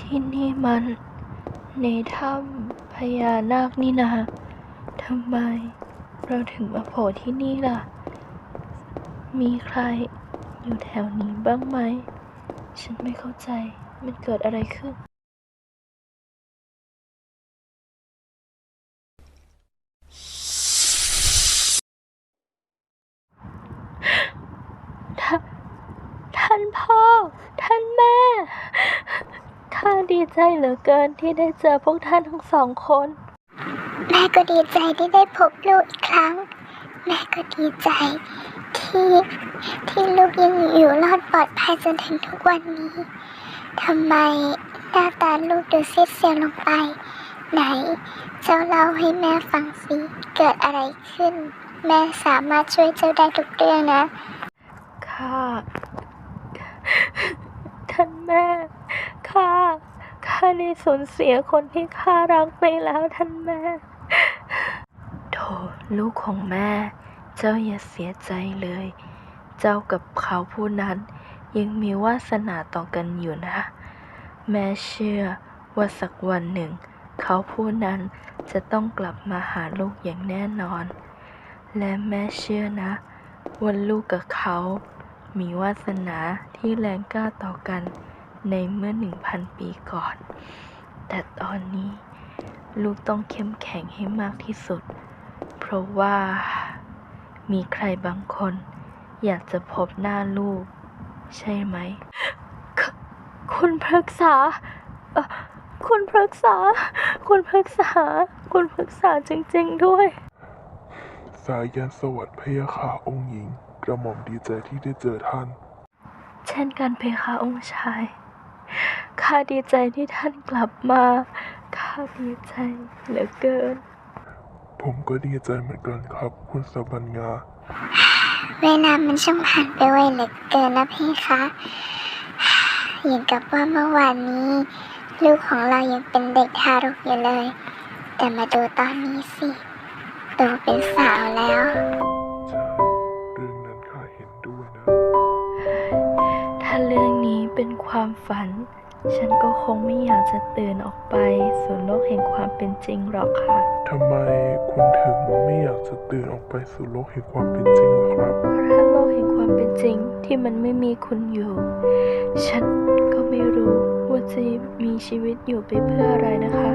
ที่นี่มัน ในถ้ำพญานาคนี่นาทำไมเราถึงมาโผล่ที่นี่ล่ะ มีใครอยู่แถวนี้บ้างไหม ฉันไม่เข้าใจ มันเกิดอะไรขึ้น ท่าท่านพ่อ ท่านแม่ ข้าดีใจเหลือเกินที่ได้เจอพวกท่านทั้งสองคน แม่ก็ดีใจที่ได้พบลูกอีกครั้ง แม่ก็ดีใจที่ที่ลูกยังอยู่รอดปลอดภัยจนถึงทุกวันนี้ทำไมหน้าตาลูกดูซีดเซียวลงไป ไหน เจ้าเล่าให้แม่ฟังสิเกิดอะไรขึ้น แม่สามารถช่วยเจ้าได้ทุกเรื่องนะข้าท่านแม่ ข้า ข้าได้สูญเสียคนที่ข้ารักไปแล้วท่านแม่ โถลูกของแม่ เจ้าอย่าเสียใจเลย เจ้ากับเขาผู้นั้น ยังมีวาสนาต่อกันอยู่นะ แม่เชื่อว่าสักวันหนึ่ง เขาผู้นั้นจะต้องกลับมาหาลูกอย่างแน่นอน และแม่เชื่อนะว่าลูกกับเขา มีวาสนาที่แรงกล้าต่อกัน ในเมื่อหนึ่งพันปีก่อน แต่ตอนนี้ลูกต้องเข้มแข็งให้มากที่สุด เพราะว่ามีใครบางคน อยากจะพบหน้าลูก ใช่ไหม คุณพฤกษาเอ่อคุณพฤกษา คุณพฤกษา คุณพฤกษาจริง ๆ ด้วย สายันสวัสดิ์พยาคาองค์หญิง กระหม่อมดีใจที่ได้เจอท่าน เช่นกันเพคะองค์ชาย ข้าดีใจที่ท่านกลับมา ข้าดีใจเหลือเกิน ผมก็ดีใจเหมือนกันครับ คุณสบัญญา เวลามันช่างผ่านไปไวเหลือเกินนะพี่คะอย่างกับว่าเมื่อวานนี้ ลูกของเรายังเป็นเด็กทารกอยู่เลย แต่มาดูตอนนี้สิโตเป็นสาวแล้ว นี้เป็นความฝัน ฉันก็คงไม่อยากจะตื่นออกไปสู่โลกแห่งความเป็นจริงหรอกค่ะ ทำไมคุณถึงไม่อยากจะตื่นออกไปสู่โลกแห่งความเป็นจริงล่ะครับเพราะถ้าโลกแห่งความเป็นจริงที่มันไม่มีคุณอยู่ ฉันก็ไม่รู้ว่าจะมีชีวิตอยู่ไปเพื่ออะไรนะคะ